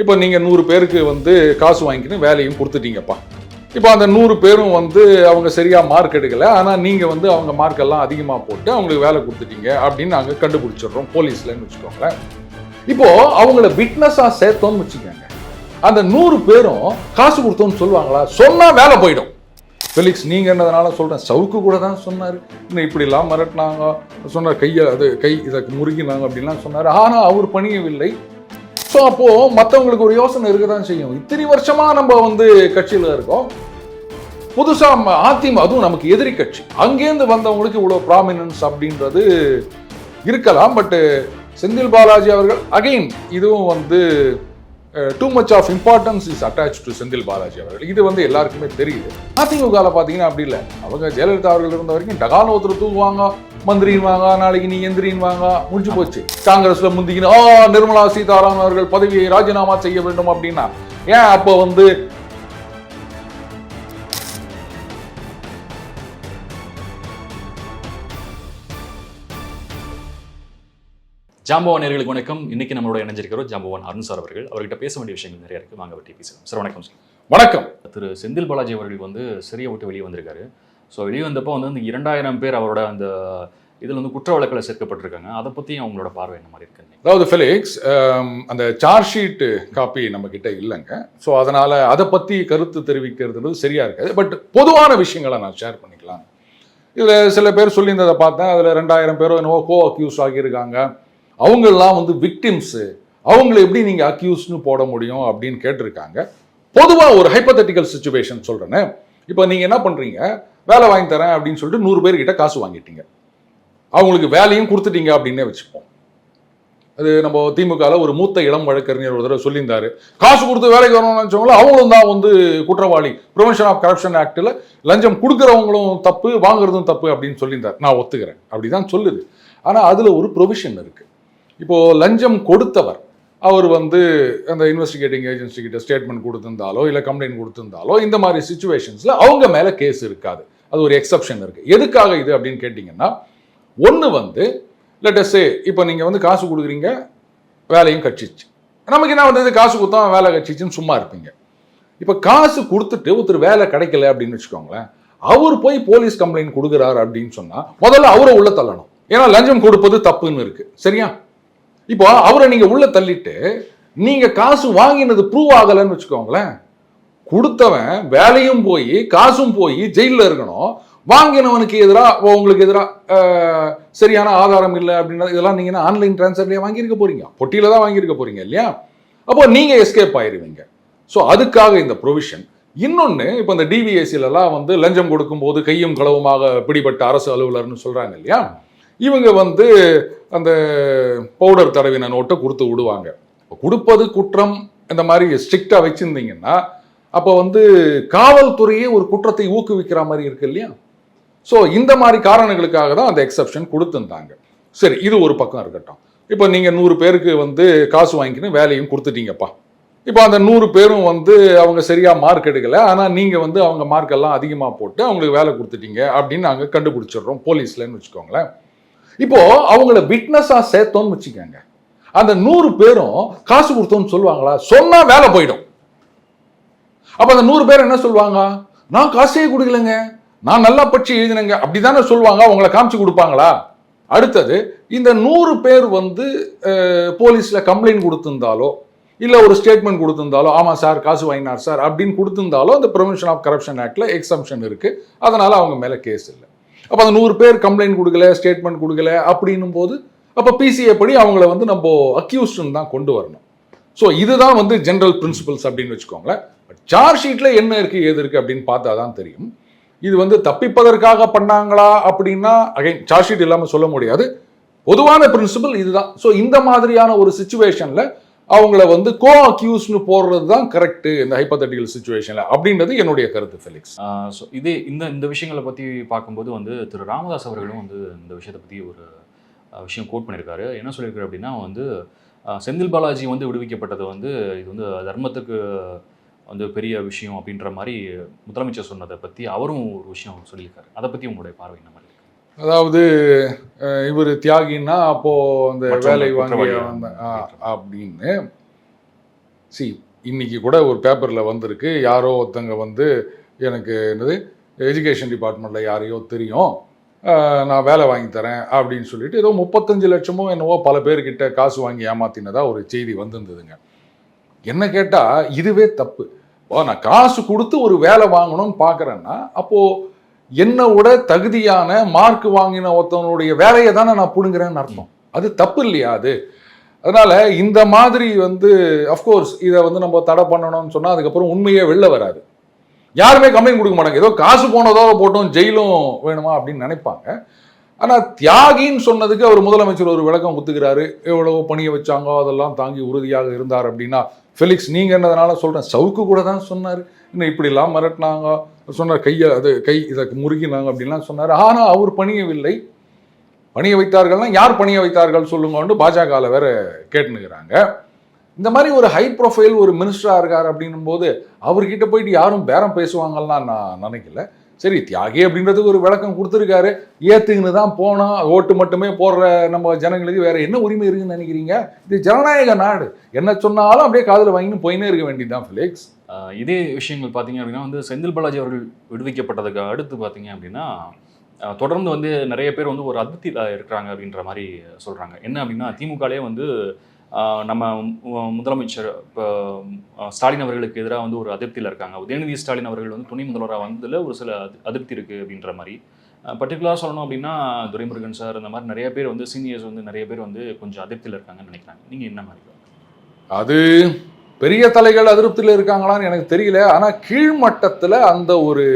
இப்போ நீங்கள் நூறு பேருக்கு வந்து காசு வாங்கிக்கின்னு வேலையும் கொடுத்துட்டீங்கப்பா. இப்போ அந்த நூறு பேரும் வந்து அவங்க சரியாக மார்க் எடுக்கலை. ஆனால் நீங்கள் வந்து அவங்க மார்க்கெல்லாம் அதிகமாக போட்டு அவங்களுக்கு வேலை கொடுத்துட்டீங்க அப்படின்னு நாங்கள் கண்டுபிடிச்சிடுறோம் போலீஸ்லன்னு வச்சுக்கோங்களேன். இப்போது அவங்கள விட்னஸாக சேர்த்தோம்னு வச்சுக்கோங்க. அந்த நூறு பேரும் காசு கொடுத்தோம்னு சொல்லுவாங்களா? சொன்னால் வேலை போயிடும். ஃபெலிக்ஸ் நீங்கள் என்னதுனால சொல்கிறேன் சவுக்கு கூட தான் சொன்னார். இன்னும் இப்படிலாம் மிரட்டினாங்க. சொன்னார் கையை அது கை இதை முறுகினாங்க அப்படின்லாம் சொன்னார். ஆனால் அவர் பணியவில்லை. ஸோ அப்போது மற்றவங்களுக்கு ஒரு யோசனை இருக்க தான் செய்யும். இத்தனை வருஷமாக நம்ம வந்து கட்சியில் இருக்கோம். புதுசாக ம- அதிமுக அதுவும் நமக்கு எதிரி கட்சி. அங்கேருந்து வந்தவங்களுக்கு இவ்வளோ ப்ராமினன்ஸ் அப்படின்றது இருக்கலாம். பட்டு செந்தில் பாலாஜி அவர்கள் அகைன் இதுவும் வந்து too much of importance is attach to Senthil Balaji அவர்கள். இது வந்து எல்லாருக்குமே தெரியுது. அதிமுகவில் பார்த்தீங்கன்னா அப்படி இல்லை. அவங்க ஜெயலலிதா அவர்கள் இருந்த வரைக்கும் டகால் ஒருத்தர் மந்திரின் வாங்க நாளைக்கு நீ எந்திரின் வாங்க. முடிஞ்சு போச்சு. காங்கிரஸ்ல முந்திக்கின்னு ஆ நிர்மலா சீதாராமன் அவர்கள் பதவியை ராஜினாமா செய்ய வேண்டும் அப்படின்னா ஏன் அப்போ வந்து ஜாம்பவான் நேர்களுக்கு வணக்கம். இன்னைக்கு நம்மளோட இணைஞ்சிருக்கிறோம் ஜாம்பவான் அருண் சார் அவர்கள். அவர்கிட்ட பேச வேண்டிய விஷயங்கள் நிறைய இருக்கு. வாங்க பற்றி பேசலாம் சார் வணக்கம் சார். வணக்கம். திரு செந்தில் பாலாஜி அவர்கள் வந்து சிறையை விட்டு வெளியே வந்திருக்காரு. ஸோ வெளிவந்தப்போ வந்து இந்த இரண்டாயிரம் பேர் அவரோட அந்த இதில் வந்து குற்ற வழக்கில் சேர்க்கப்பட்டிருக்காங்க. அதை பற்றி அவங்களோட பார்வை என்ன மாதிரி இருக்கு அதாவது ஃபெலிக்ஸ் um, அந்த சார்ஜ் ஷீட்டு காப்பி நம்ம கிட்ட இல்லைங்க. ஸோ அதனால் அதை பற்றி கருத்து தெரிவிக்கிறது சரியாக இருக்காது. பட் பொதுவான விஷயங்களை நான் ஷேர் பண்ணிக்கலாம். இதில் சில பேர் சொல்லியிருந்ததை பார்த்தேன். அதில் ரெண்டாயிரம் பேரோ என்னவோ கோ அக்யூஸ் ஆகியிருக்காங்க. அவங்கெல்லாம் வந்து விக்டிம்ஸு அவங்கள எப்படி நீங்கள் அக்யூஸ்னு போட முடியும் அப்படின்னு கேட்டிருக்காங்க. பொதுவாக ஒரு ஹைப்பத்தட்டிக்கல் சுச்சுவேஷன் சொல்கிறேன்னு இப்போ நீங்கள் என்ன பண்ணுறீங்க வேலை வாங்கி தரேன் அப்படின்னு சொல்லிட்டு நூறு பேர்கிட்ட காசு வாங்கிட்டீங்க. அவங்களுக்கு வேலையும் கொடுத்துட்டீங்க அப்படின்னே வச்சுப்போம். அது நம்ம திமுகவில் ஒரு மூத்த இளம் வழக்கறிஞர் ஒரு தடவை சொல்லியிருந்தாரு. காசு கொடுத்து வேலைக்கு வரணும்னு நினச்சவங்களும் அவங்களும் தான் வந்து குற்றவாளி. ப்ரிவென்ஷன் ஆஃப் கரப்ஷன் ஆக்டில் லஞ்சம் கொடுக்குறவங்களும் தப்பு வாங்குறதும் தப்பு அப்படின்னு சொல்லியிருந்தார். நான் ஒத்துக்கிறேன். அப்படி தான் சொல்லுது. ஆனால் அதில் ஒரு ப்ரொவிஷன் இருக்குது இப்போது லஞ்சம் கொடுத்தவர் அவர் வந்து அந்த இன்வெஸ்டிகேட்டிங் ஏஜென்சி கிட்ட ஸ்டேட்மெண்ட் கொடுத்துருந்தாலோ இல்லை கம்ப்ளைண்ட் கொடுத்துருந்தாலோ இந்த மாதிரி சுச்சுவேஷன்ஸில் அவங்க மேலே கேஸ் இருக்காது. அது ஒரு எக்ஸப்ஷன் இருக்குது எதுக்காக இது அப்படின்னு கேட்டிங்கன்னா ஒன்று வந்து லெட்டஸ்ஸே இப்போ நீங்கள் வந்து காசு கொடுக்குறீங்க வேலையும் கட்சிச்சு நமக்கு என்ன வந்தது காசு கொடுத்தா வேலை கட்சிச்சுன்னு சும்மா இருப்பீங்க. இப்போ காசு கொடுத்துட்டு ஒருத்தர் வேலை கிடைக்கல அப்படின்னு வச்சுக்கோங்களேன் அவர் போய் போலீஸ் கம்ப்ளைண்ட் கொடுக்குறாரு அப்படின்னு சொன்னால் முதல்ல அவரை உள்ள தள்ளணும். ஏன்னா லஞ்சம் கொடுப்பது தப்புன்னு இருக்குது சரியா? இப்போ அவரை நீங்க உள்ள தள்ளிட்டு நீங்க காசு வாங்கினது ப்ரூவ் ஆகலைன்னு வச்சுக்கோங்களேன். கொடுத்தவன் வேலையும் போய் காசும் போய் ஜெயிலில் இருக்கணும். வாங்கினவனுக்கு எதிராக உங்களுக்கு எதிராக சரியான ஆதாரம் இல்லை அப்படின்னா இதெல்லாம் நீங்கள் ஆன்லைன் டிரான்ஸ்ஃபர்லேயே வாங்கியிருக்க போறீங்க? பொட்டியில் தான் வாங்கியிருக்க போறீங்க இல்லையா? அப்போ நீங்கள் எஸ்கேப் ஆயிடுவீங்க ஸோ அதுக்காக இந்த ப்ரொவிஷன் இன்னொன்று இப்போ இந்த டிவிஎஸ்சிலலாம் வந்து லஞ்சம் கொடுக்கும்போது கையும் களவுமாக பிடிபட்ட அரசு அலுவலர்னு சொல்கிறாங்க இல்லையா? இவங்க வந்து அந்த பவுடர் தடவின நோட்டை கொடுத்து விடுவாங்க. கொடுப்பது குற்றம் இந்த மாதிரி ஸ்ட்ரிக்டாக வச்சுருந்தீங்கன்னா அப்போ வந்து காவல்துறையே ஒரு குற்றத்தை ஊக்குவிக்கிற மாதிரி இருக்கு இல்லையா? ஸோ இந்த மாதிரி காரணங்களுக்காக தான் அந்த எக்ஸப்ஷன் கொடுத்துருந்தாங்க. சரி இது ஒரு பக்கம் இருக்கட்டும். இப்போ நீங்கள் நூறு பேருக்கு வந்து காசு வாங்கிக்கின்னு வேலையும் கொடுத்துட்டீங்கப்பா. இப்போ அந்த நூறு பேரும் வந்து அவங்க சரியாக மார்க் எடுக்கலை. ஆனால் நீங்கள் வந்து அவங்க மார்க்கெல்லாம் அதிகமாக போட்டு அவங்களுக்கு வேலை கொடுத்துட்டீங்க அப்படின்னு நாங்கள் கண்டுபிடிச்சிடுறோம் போலீஸ்லன்னு வச்சுக்கோங்களேன். இப்போ அவங்கள விட்னஸாக சேர்த்தோம்னு வச்சுக்கோங்க. அந்த நூறு பேரும் காசு கொடுத்தோம்னு சொல்லுவாங்களா? சொன்னா வேலை போயிடும். அப்ப அந்த நூறு பேர் என்ன சொல்லுவாங்க? நான் காசே கொடுக்கலங்க. நான் நல்லா படிச்சு எழுதினேங்க. அப்படிதானே சொல்லுவாங்க. அவங்கள காமிச்சு கொடுப்பாங்களா? அடுத்தது இந்த நூறு பேர் வந்து போலீஸில் போலீஸ்ல கம்ப்ளைண்ட் கொடுத்துருந்தாலோ இல்ல ஒரு ஸ்டேட்மெண்ட் கொடுத்துருந்தாலோ ஆமா சார் காசு வாங்கினார் சார் அப்படின்னு கொடுத்துருந்தாலோ அந்த ப்ரிவென்ஷன் ஆஃப் கரப்ஷன் ஆக்ட்ல எக்ஸம்ஷன் இருக்கு. அதனால அவங்க மேல கேஸ் இல்லை. அப்போ அந்த நூறு பேர் கம்ப்ளைண்ட் கொடுக்கல ஸ்டேட்மெண்ட் கொடுக்கல அப்படின்னும் போது அப்போ பிசிஏ படி அவங்கள வந்து நம்ம அக்யூஸ்டுன்னு தான் கொண்டு வரணும். ஸோ இதுதான் வந்து ஜென்ரல் பிரின்சிபல்ஸ் அப்படின்னு வச்சுக்கோங்களேன். சார்ஜ் ஷீட்டில் என்ன இருக்குது ஏது இருக்குது அப்படின்னு பார்த்தா தான் தெரியும். இது வந்து தப்பிப்பதற்காக பண்ணாங்களா அப்படின்னா அகைன் சார்ஜ் ஷீட் இல்லாமல் சொல்ல முடியாது. பொதுவான பிரின்சிபல் இதுதான். ஸோ இந்த மாதிரியான ஒரு சுச்சுவேஷனில் அவங்கள வந்து கோ அக்யூஸ்னு போடுறது தான் கரெக்டு இந்த ஹைப்பத்தட்டிக்கல் சுச்சுவேஷனில் அப்படின்றது என்னுடைய கருத்து ஃபெலிக்ஸ் ஸோ இதே இந்த இந்த விஷயங்களை பற்றி பார்க்கும்போது வந்து திரு ராமதாஸ் அவர்களும் வந்து இந்த விஷயத்தை பற்றி ஒரு விஷயம் கோட் பண்ணியிருக்காரு. என்ன சொல்லியிருக்காரு அப்படின்னா வந்து செந்தில் பாலாஜி வந்து விடுவிக்கப்பட்டது வந்து இது வந்து தர்மத்துக்கு வந்து பெரிய விஷயம் அப்படின்ற மாதிரி முதலமைச்சர் சொன்னதை பற்றி அவரும் ஒரு விஷயம் சொல்லியிருக்காரு. அதை பற்றி உங்களுடைய பார்வை என்ன மாதிரி? அதாவது இவர் தியாகின்னா அப்போ அந்த வேலை வாங்கி குற்றவாளியா வந்த- ஆ, அப்படின்னு. சி இன்னைக்கு கூட ஒரு பேப்பரில் வந்திருக்கு. யாரோ ஒருத்தங்க வந்து எனக்கு என்னது எஜுகேஷன் டிபார்ட்மெண்ட்டில் யாரையோ தெரியும். நான் வேலை வாங்கி தரேன் அப்படின்னு சொல்லிட்டு ஏதோ முப்பத்தஞ்சு லட்சமோ என்னவோ பல பேர்கிட்ட காசு வாங்கி ஏமாத்தினதா ஒரு செய்தி வந்திருந்ததுங்க. என்ன கேட்டால் இதுவே தப்பு. நான் காசு கொடுத்து ஒரு வேலை வாங்கணும்னு பார்க்குறேன்னா அப்போது என்னோட தகுதியான மார்க் வாங்கின ஒருத்தவனுடைய வேலையை தானே நான் பிடுங்குறேன்னு அர்த்தம். அது தப்பு இல்லையா அது? அதனால இந்த மாதிரி வந்து அஃப்கோர்ஸ் இதை வந்து நம்ம தடை பண்ணணும்னு சொன்னால் அதுக்கப்புறம் உண்மையே வெளில வராது. யாருமே கம்ப்ளைண்ட் கொடுக்க மாட்டாங்க. ஏதோ காசு போனதோ போட்டோம் ஜெயிலும் வேணுமா அப்படின்னு நினைப்பாங்க. ஆனால் தியாகின்னு சொன்னதுக்கு அவர் முதலமைச்சர் ஒரு விளக்கம் குத்துக்கிறாரு. எவ்வளவோ பணியை வச்சாங்கோ அதெல்லாம் தாங்கி உறுதியாக இருந்தார் அப்படின்னா ஃபெலிக்ஸ் நீங்கள் என்னதுனால சொல்கிறேன் சவுக்கு கூட தான் சொன்னார். இன்னும் இப்படிலாம் மிரட்டினாங்க? சொன்னார் கையை அது கை இதை முறுகினாங்க அப்படின்லாம் சொன்னார். ஆனால் அவர் பணியவில்லை. பணிய வைத்தார்கள்னா யார் பணிய வைத்தார்கள் சொல்லுங்கன்னு பாஜகவில் வேற கேட்டுனுக்கிறாங்க இந்த மாதிரி ஒரு ஹை ப்ரொஃபைல் ஒரு மினிஸ்டராக இருக்கார் அப்படின்னும் போது அவர்கிட்ட போயிட்டு யாரும் பேரம் பேசுவாங்கலாம் நான் நினைக்கல. சரி தியாகி அப்படின்றதுக்கு ஒரு விளக்கம் கொடுத்துருக்காரு. ஏத்துக்குன்னு தான் போனா ஓட்டு மட்டுமே போடுற நம்ம ஜனங்களுக்கு வேற என்ன உரிமை இருக்குன்னு நினைக்கிறீங்க? இது ஜனநாயக நாடு. என்ன சொன்னாலும் அப்படியே காதில் வாங்கின்னு போயினே இருக்க வேண்டியதுதான் ஃபிலிக்ஸ் இதே விஷயங்கள் பார்த்தீங்க அப்படின்னா வந்து செந்தில் பாலாஜி அவர்கள் விடுவிக்கப்பட்டதுக்கு அடுத்து பார்த்தீங்க அப்படின்னா தொடர்ந்து வந்து நிறைய பேர் வந்து ஒரு அதிருப்தியில் இருக்கிறாங்க அப்படின்ற மாதிரி சொல்கிறாங்க என்ன அப்படின்னா திமுகலே வந்து நம்ம முதலமைச்சர் இப்போ ஸ்டாலின் அவர்களுக்கு எதிராக வந்து ஒரு அதிருப்தியில் இருக்காங்க. உதயநிதி ஸ்டாலின் அவர்கள் வந்து துணை முதல்வராக வந்ததில் ஒரு சில அதிருப்தி இருக்குது அப்படின்ற மாதிரி. பர்டிகுலராக சொல்லணும் அப்படின்னா துரைமுருகன் சார் இந்த மாதிரி நிறைய பேர் வந்து சீனியர்ஸ் வந்து நிறைய பேர் வந்து கொஞ்சம் அதிருப்தியில் இருக்காங்கன்னு நினைக்கிறாங்க. நீங்கள் என்ன மாதிரி அது பெரிய தலைகள் அதிருப்தியில் இருக்காங்களான்னு எனக்கு தெரியல. ஆனால் கீழ்மட்டத்தில் அந்த ஒரு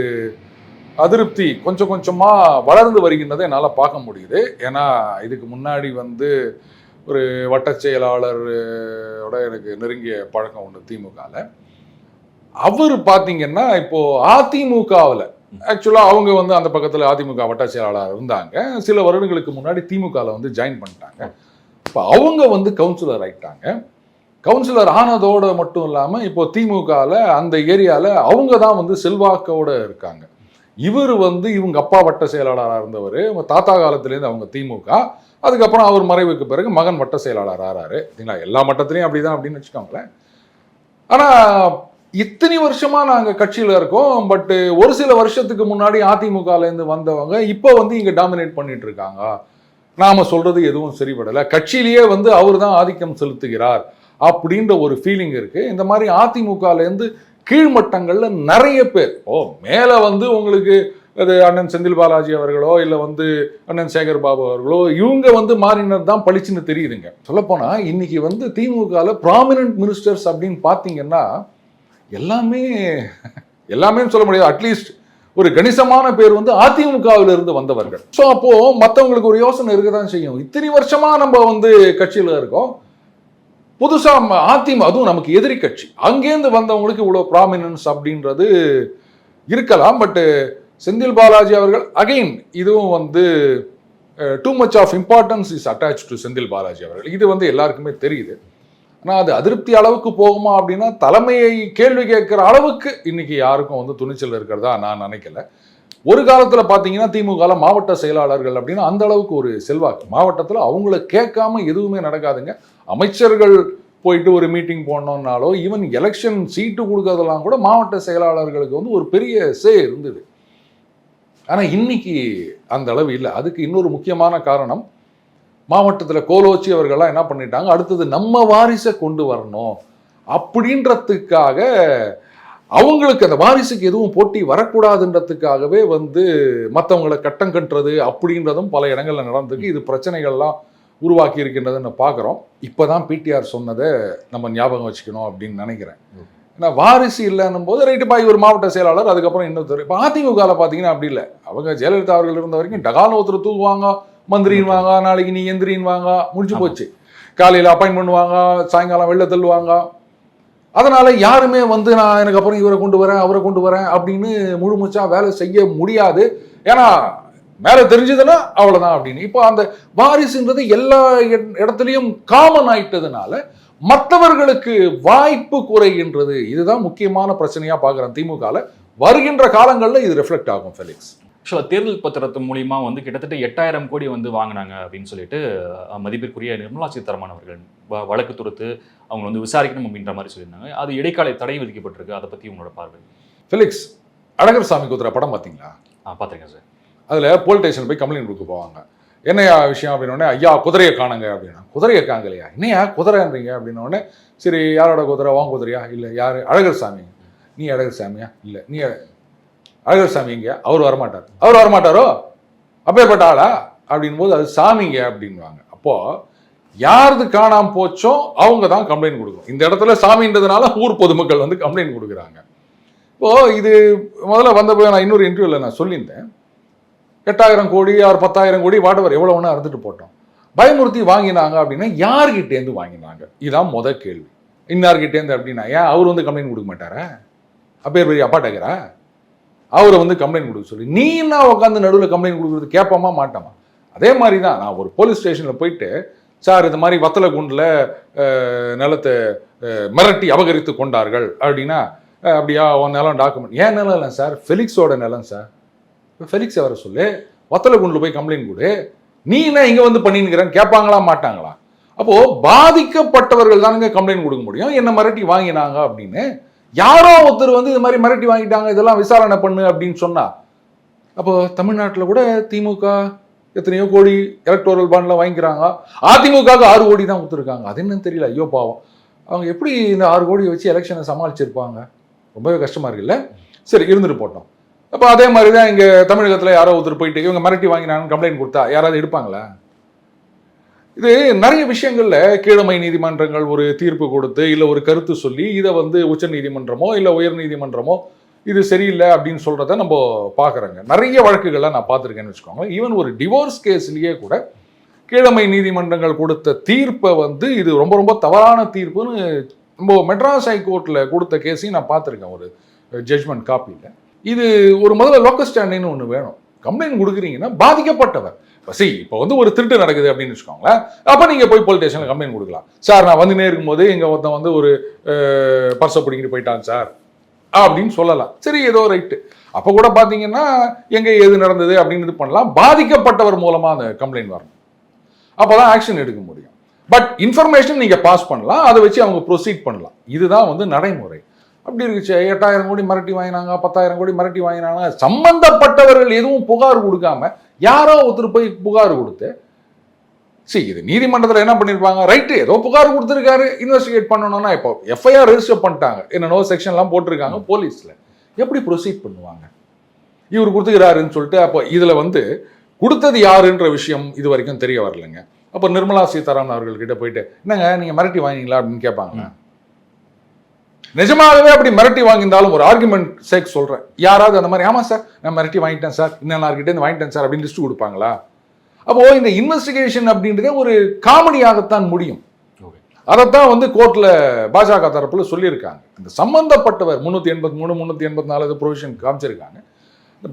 அதிருப்தி கொஞ்சம் கொஞ்சமாக வளர்ந்து வருகின்றதை என்னால் பார்க்க முடியுது. ஏன்னா இதுக்கு முன்னாடி வந்து ஒரு வட்டச் செயலாளரோட எனக்கு நெருங்கிய பழக்கம் உண்டு திமுகவில் அவர் பார்த்தீங்கன்னா இப்போ அதிமுகவில் ஆக்சுவலாக அவங்க வந்து அந்த பக்கத்தில் அதிமுக வட்ட செயலாளர் இருந்தாங்க. சில வருடங்களுக்கு முன்னாடி திமுகவில் வந்து ஜாயின் பண்ணிட்டாங்க. இப்போ அவங்க வந்து கவுன்சிலர் ஆகிட்டாங்க கவுன்சிலர் ஆனதோட மட்டும் இல்லாமல் இப்போ திமுகவில் அந்த ஏரியாவில் அவங்க தான் வந்து செல்வாக்கோட இருக்காங்க. இவர் வந்து இவங்க அப்பா வட்ட செயலாளராக இருந்தவர் அவங்க தாத்தா காலத்துலேருந்து அவங்க திமுக. அதுக்கப்புறம் அவர் மறைவுக்கு பிறகு மகன் வட்ட செயலாளர் ஆறாரு. சரிங்களா? எல்லா மட்டத்துலையும் அப்படிதான் அப்படின்னு வச்சுக்கோங்களேன். ஆனால் இத்தனை வருஷமா நாங்கள் கட்சியில இருக்கோம் பட் ஒரு சில வருஷத்துக்கு முன்னாடி அதிமுகல இருந்து வந்தவங்க இப்போ வந்து இங்கே டாமினேட் பண்ணிட்டு இருக்காங்க. நாம சொல்றது எதுவும் சரிபடலை. கட்சியிலேயே வந்து அவர் தான் ஆதிக்கம் செலுத்துகிறார். அப்படின்ற ஒரு ஃபீலிங் இருக்கு. இந்த மாதிரி அதிமுகலேருந்து கீழ்மட்டங்களில் நிறைய பேர் ஓ மேலே வந்து உங்களுக்கு அது அண்ணன் செந்தில் பாலாஜி அவர்களோ இல்லை வந்து அண்ணன் சேகர் பாபு அவர்களோ இவங்க வந்து மாறினது தான் பளிச்சுன்னு தெரியுதுங்க. சொல்லப்போனால் இன்னைக்கு வந்து திமுகவில் ப்ராமினன்ட் மினிஸ்டர்ஸ் அப்படின்னு பார்த்தீங்கன்னா எல்லாமே எல்லாமே சொல்ல முடியாது. அட்லீஸ்ட் ஒரு கணிசமான பேர் வந்து அதிமுகவில் இருந்து வந்தவர்கள். ஸோ அப்போ மற்றவங்களுக்கு ஒரு யோசனை இருக்க தான் செய்யும். இத்தனை வருஷமா நம்ம வந்து கட்சியில் இருக்கோம். புதுசாக ம- அதிமுக அதுவும் நமக்கு எதிரி கட்சி. அங்கேருந்து வந்தவங்களுக்கு இவ்வளோ ப்ராமினன்ஸ் அப்படின்றது இருக்கலாம் பட்டு செந்தில் பாலாஜி அவர்கள் அகைன் இதுவும் வந்து too much of importance is attach to Senthil Balaji அவர்கள். இது வந்து எல்லாருக்குமே தெரியுது. ஆனால் அது அதிருப்தி அளவுக்கு போகுமா அப்படின்னா தலைமையை கேள்வி கேட்குற அளவுக்கு இன்னைக்கு யாருக்கும் வந்து துணிச்சல் இருக்கிறதா நான் நினைக்கல. ஒரு காலத்தில் பார்த்தீங்கன்னா திமுக மாவட்ட செயலாளர்கள் அப்படின்னா அந்த அளவுக்கு ஒரு செல்வாக்கு. மாவட்டத்தில் அவங்கள கேட்காம எதுவுமே நடக்காதுங்க. அமைச்சர்கள் போயிட்டு ஒரு மீட்டிங் போனோம்னாலோ ஈவன் எலெக்ஷன் சீட்டு கொடுக்கறதெல்லாம் கூட மாவட்ட செயலாளர்களுக்கு வந்து ஒரு பெரிய சே இருந்தது. ஆனால் இன்னைக்கு அந்த அளவு இல்லை. அதுக்கு இன்னொரு முக்கியமான காரணம் மாவட்டத்தில் கோலோச்சி அவர்கள்லாம் என்ன பண்ணிட்டாங்க? அடுத்தது நம்ம வாரிசை கொண்டு வரணும் அப்படின்றதுக்காக அவங்களுக்கு அந்த வாரிசுக்கு எதுவும் போட்டி வரக்கூடாதுன்றதுக்காகவே வந்து மற்றவங்களை கட்டம் கட்டுறது அப்படின்றதும் பல இடங்கள்ல நடந்திருக்கு. இது பிரச்சனைகள்லாம் உருவாக்கி இருக்கின்றதுன்னு பார்க்குறோம். இப்போதான் பிடிஆர் சொன்னதை நம்ம ஞாபகம் வச்சுக்கணும் அப்படின்னு நினைக்கிறேன். ஏன்னா வாரிசு இல்லைன்னும் போது ரைட்டுப்பா இவர் மாவட்ட செயலாளர் அதுக்கப்புறம் இன்னொருத்தர் இப்போ அதிமுகவில் பார்த்தீங்கன்னா அப்படி இல்லை. அவங்க ஜெயலலிதா அவர்கள் இருந்த வரைக்கும் டகால் ஒருத்தர் தூக்குவாங்க மந்திரின்னு வாங்க நாளைக்கு நீ எந்திரின்னு வாங்க முடிஞ்சு. போச்சு. காலையில் அப்பாயின் பண்ணுவாங்க சாயங்காலம் வெளில தள்ளுவாங்க அதனால் யாருமே வந்து நான் எனக்கு அப்புறம் இவரை கொண்டு வரேன் அவரை கொண்டு வரேன் அப்படின்னு முழுமுச்சா வேலை செய்ய முடியாது. ஏன்னா மேலே தெரிஞ்சதுன்னா அவ்வளோதான் அப்படின்னு. இப்போ அந்த வாரிசுன்றது எல்லா இடத்துலையும் காமன் ஆயிட்டதுனால மற்றவர்களுக்கு வாய்ப்பு குறைகின்றது. இதுதான் முக்கியமான பிரச்சனையாக பார்க்குறேன் திமுகவில் வருகின்ற காலங்களில் இது ரிஃப்ளெக்ட் ஆகும் ஃபெலிக்ஸ் ஆக்சுவலாக தேர்தல் பத்திரத்து மூலியமா வந்து கிட்டத்தட்ட எட்டாயிரம் கோடி வந்து வாங்கினாங்க அப்படின்னு சொல்லிட்டு மதிப்பிற்குரிய நிர்மலா சீதாராமன் அவர்கள் வழக்கு தொடுத்து அவங்க வந்து விசாரிக்கணும் அப்படின்ற மாதிரி சொல்லியிருந்தாங்க. அது இடைக்கால தடை விதிக்கப்பட்டிருக்கு. அதை பற்றி உங்களோட பார்வை. ஃபெலிக்ஸ் அழகர் சாமி குதிரை படம் பார்த்தீங்களா? ஆ பார்த்துருக்கேன் சார். அதில் போலீஸ் ஸ்டேஷன் போய் கம்ப்ளைண்ட் கொடுக்க போவாங்க. என்னையா விஷயம் அப்படின்னோடனே ஐயா குதிரையை காணுங்க அப்படின்னா குதிரையை காங்கலையா என்னையா? குதிரைன்றீங்க? அப்படின்னோடனே சரி யாரோட குதிரை? வாங்க குதிரையா? இல்லை யார்? அழகர் சாமி. நீ அழகர் சாமியா? இல்லை. நீ அழ- அழகர் சாமி இங்க அவர் வரமாட்டார். அவர் வரமாட்டாரோ? அப்பேற்பட்ட ஆளா? அப்படின் போது அது சாமிங்க அப்படின்வாங்க அப்போ யாருது காணாமல் போச்சோ அவங்க தான் கம்ப்ளைண்ட் கொடுக்கணும். இந்த இடத்துல சாமின்றதுனால ஊர் பொதுமக்கள் வந்து கம்ப்ளைண்ட் கொடுக்குறாங்க. இப்போ இது முதல்ல வந்தப்போ நான் இன்னொரு இன்டர்வியூவில் நான் சொல்லியிருந்தேன். எட்டாயிரம் கோடி ஆறு பத்தாயிரம் கோடி வாட்டவர் எவ்வளோ ஒன்றா அறுத்துட்டு போட்டோம். பயமுறுத்தி வாங்கினாங்க அப்படின்னா யார்கிட்டேருந்து வாங்கினாங்க? இதுதான் முத கேள்வி. இன்னார்கிட்டேருந்து அப்படின்னா ஏன் அவர் வந்து கம்ப்ளைண்ட் கொடுக்க மாட்டாரா? அப்பேர் பெரிய அப்பா டேக்கரா? அவரை வந்து கம்ப்ளைண்ட் கொடுக்க சொல்லி நீ என்ன உட்காந்து நடுவில் கம்ப்ளைண்ட் கொடுக்குறது கேட்போமா மாட்டோமா? அதே மாதிரி தான் நான் ஒரு போலீஸ் ஸ்டேஷனில் போயிட்டு சார் இந்த மாதிரி வத்தலை குண்டில் நிலத்தை மிரட்டி அபகரித்து கொண்டார்கள் அப்படின்னா அப்படியா உன் நிலம் டாக்குமெண்ட் ஏன் நிலம் இல்லை சார்? ஃபெலிக்ஸோட நிலம் சார். இப்போ ஃபெலிக்ஸை வர சொல்லு வத்தலை குண்டில் போய் கம்ப்ளைண்ட் கொடு. நீ என்ன இங்கே வந்து பண்ணினுக்கிறேன்னு கேட்பாங்களா மாட்டாங்களா? அப்போது பாதிக்கப்பட்டவர்கள் தானுங்க கம்ப்ளைண்ட் கொடுக்க முடியும். என்ன மிரட்டி வாங்கினாங்க அப்படின்னு. யாரோ ஒருத்தர் வந்து இது மாதிரி மிரட்டி வாங்கிட்டாங்க இதெல்லாம் விசாரணை பண்ணு அப்படின்னு சொன்னா அப்போ தமிழ்நாட்டில் கூட திமுக எத்தனையோ கோடி எலக்டோரல் பாண்ட்லாம் வாங்கிக்கிறாங்க. அதிமுகவுக்கு ஆறு கோடி தான் கொடுத்துருக்காங்க. அது என்னன்னு தெரியல. ஐயோ பாவம். அவங்க எப்படி இந்த ஆறு கோடியை வச்சு எலெக்ஷனை சமாளிச்சிருப்பாங்க? ரொம்பவே கஷ்டமா இருக்குல்ல? சரி இருந்துட்டு போட்டோம். அப்போ அதே மாதிரி தான் இங்கே தமிழகத்தில் யாரோ ஒருத்தர் போயிட்டு இவங்க மிரட்டி வாங்கினாங்கன்னு கம்ப்ளைண்ட் கொடுத்தா யாராவது எடுப்பாங்களா? இது நிறைய விஷயங்கள்ல கீழமை நீதிமன்றங்கள் ஒரு தீர்ப்பு கொடுத்து இல்லை ஒரு கருத்து சொல்லி இதை வந்து உச்ச நீதிமன்றமோ இல்லை உயர் நீதிமன்றமோ இது சரியில்லை அப்படின்னு சொல்கிறத நம்ம பார்க்குறோங்க. நிறைய வழக்குகளை நான் பார்த்துருக்கேன்னு வச்சுக்கோங்களேன். ஈவன் ஒரு டிவோர்ஸ் கேஸ்லேயே கூட கீழமை நீதிமன்றங்கள் கொடுத்த தீர்ப்பை வந்து இது ரொம்ப ரொம்ப தவறான தீர்ப்புன்னு நம்ம மெட்ராஸ் ஹைகோர்ட்டில் கொடுத்த கேஸையும் நான் பார்த்துருக்கேன் ஒரு ஜட்ஜ்மெண்ட் காப்பியில் இது ஒரு முதல்ல லோக்கல் ஸ்டாண்டிங்னு ஒன்று வேணும். கம்ப்ளைண்ட் கொடுக்குறீங்கன்னா பாதிக்கப்பட்டவர். இப்போ இப்போ வந்து ஒரு திருட்டு நடக்குது அப்படின்னு வச்சுக்கோங்களேன். அப்போ நீங்கள் போய் போலீஸ் ஸ்டேஷனில் கம்ப்ளைண்ட் கொடுக்கலாம். சார் நான் வந்துனே இருக்கும்போது இங்கே ஒருத்தன் வந்து ஒரு பர்ஸை பிடிங்கிட்டு போயிட்டான் சார். அப்படின்னு சொல்லலாம். சரி ஏதோ ரைட்டு அப்போ கூட பார்த்தீங்கன்னா எங்கே எது நடந்தது அப்படின்னு இது பண்ணலாம். பாதிக்கப்பட்டவர் மூலமாக அந்த கம்ப்ளைண்ட் வரணும். அப்போ தான் ஆக்ஷன் எடுக்க முடியும். பட் இன்ஃபர்மேஷன் நீங்கள் பாஸ் பண்ணலாம். அதை வச்சு அவங்க ப்ரொசீட் பண்ணலாம். இதுதான் வந்து நடைமுறை. அப்படி இருந்துச்சு எட்டாயிரம் கோடி மிரட்டி வாங்கினாங்க பத்தாயிரம் கோடி மிரட்டி வாங்கினாங்க. சம்பந்தப்பட்டவர்கள் எதுவும் புகார் கொடுக்காம யாரோ ஒருத்தர் போய் புகார் கொடுத்து சரி இது நீதிமன்றத்தில் என்ன பண்ணியிருப்பாங்க ரைட்டு ஏதோ புகார் கொடுத்துருக்காரு இன்வெஸ்டிகேட் பண்ணணும்னா இப்போ எஃப்ஐஆர் ரெஜிஸ்டர் பண்ணிட்டாங்க. என்னென்னோ செக்ஷன்லாம் போட்டிருக்காங்க போலீஸில். எப்படி ப்ரொசீட் பண்ணுவாங்க? இவர் கொடுத்துக்கிறாருன்னு சொல்லிட்டு அப்போ இதில் வந்து கொடுத்தது யாருன்ற விஷயம் இது வரைக்கும் தெரிய வரலைங்க. அப்போ நிர்மலா சீதாராமன் அவர்கள்கிட்ட போயிட்டு என்னங்க நீங்கள் மிரட்டி வாங்கினீங்களா? அப்படின்னு கேட்பாங்க. நிஜமாகவே அப்படி மிரட்டி வாங்கியிருந்தாலும் ஒரு ஆர்குமெண்ட் சேக் சொல்கிறேன் யாராவது அந்த மாதிரி ஆமாம் சார் நான் மிரட்டி வாங்கிட்டேன் சார். இன்னும் வாங்கிட்டேன் சார். அப்படின்னு லிஸ்ட் கொடுப்பாங்களா? அப்போ இந்த இன்வெஸ்டிகேஷன் அப்படின்றதே ஒரு காமெடியாகத்தான் முடியும். ஓகே. அதைத்தான் வந்து கோர்ட்ல பாஜக தரப்புல சொல்லியிருக்காங்க. இந்த சம்பந்தப்பட்டவர் முந்நூற்றி எண்பத்தி மூணு முந்நூற்றி எண்பத்தி நாலு ப்ரொவிஷன் காமிச்சிருக்காங்க.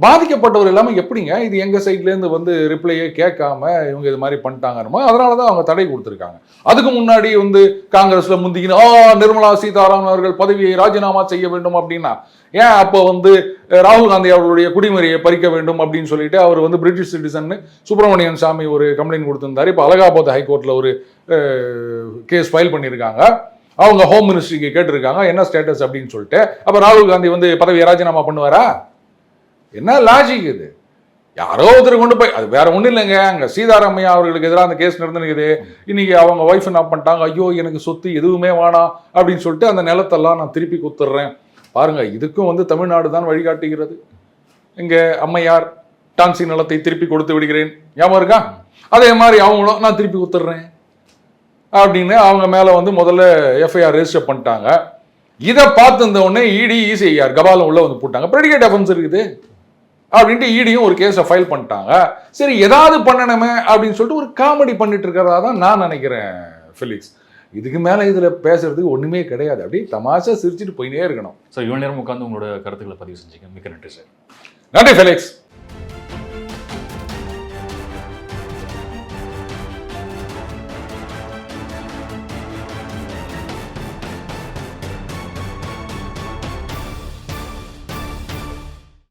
பாதிக்கப்பட்டவர் இல்லாமல் எப்படிங்க? இது எங்கள் சைட்லேருந்து வந்து ரிப்ளையே கேட்காம இவங்க இது மாதிரி பண்ணிட்டாங்கன்னு அதனால தான் அவங்க தடை கொடுத்துருக்காங்க. அதுக்கு முன்னாடி வந்து காங்கிரஸில் முந்திக்கின்னு ஆ நிர்மலா சீதாராமன் அவர்கள் பதவியை ராஜினாமா செய்ய வேண்டும் அப்படின்னா ஏன் அப்போ வந்து ராகுல் காந்தி அவர்களுடைய குடிமுறையை பறிக்க வேண்டும் அப்படின்னு சொல்லிட்டு அவர் வந்து பிரிட்டிஷ் சிட்டிசன் சுப்பிரமணியன் சாமி ஒரு கம்ப்ளைண்ட் கொடுத்திருந்தாரு. இப்போ அலகாபாத் ஹைகோர்ட்டில் ஒரு கேஸ் ஃபைல் பண்ணியிருக்காங்க. அவங்க ஹோம் மினிஸ்ட்ரிக்கு கேட்டிருக்காங்க என்ன ஸ்டேட்டஸ் அப்படின்னு சொல்லிட்டு. அப்போ ராகுல் காந்தி வந்து பதவியை ராஜினாமா பண்ணுவாரா? என்ன லாஜிக் இது? யாரோ ஒருத்தர் கொண்டு போய் அது வேற ஒன்றும் இல்லைங்க. அங்கே சீதாராமையா அவர்களுக்கு எதிராக அந்த கேஸ் நடந்துருக்குது. இன்னைக்கு அவங்க ஒய்ஃப் என்ன பண்ணிட்டாங்க? ஐயோ எனக்கு சொத்து எதுவுமே வேணாம் அப்படின்னு சொல்லிட்டு அந்த நிலத்தெல்லாம் நான் திருப்பி கொடுத்துட்றேன். பாருங்க இதுக்கும் வந்து தமிழ்நாடு தான் வழிகாட்டுகிறது. இங்கே அம்மையார் டான்சி நிலத்தை திருப்பி கொடுத்து விடுகிறேன். ஞாபகம் இருக்கா? அதே மாதிரி அவங்களும் நான் திருப்பி கொடுத்துட்றேன். அப்படின்னு அவங்க மேலே வந்து முதல்ல எஃப்ஐஆர் ரெஜிஸ்டர் பண்ணிட்டாங்க. இதை பார்த்து இருந்த உடனே இடி இசிஐஆர் கபாலம் உள்ள வந்து போட்டாங்க. ப்ரெடிகேட் அஃபென்ஸ் இருக்குது. அப்படின்ட்டு ஈடியும் ஒரு கேஸை ஃபைல் பண்ணிட்டாங்க. சரி ஏதாவது பண்ணணுமே அப்படின்னு சொல்லிட்டு ஒரு காமெடி பண்ணிட்டு இருக்கிறதா தான் நான் நினைக்கிறேன் ஃபிலிக்ஸ் இதுக்கு மேலே இதில் பேசுறதுக்கு ஒன்றுமே கிடையாது. அப்படியே தமாஷா சிரிச்சிட்டு போயினே இருக்கணும். ஸோ இவ்வளோ நேரம் உட்காந்து உங்களோட கருத்துக்களை பதிவு செஞ்சீங்க. மிக்க நன்றி சார் நன்றி ஃபெலிக்ஸ்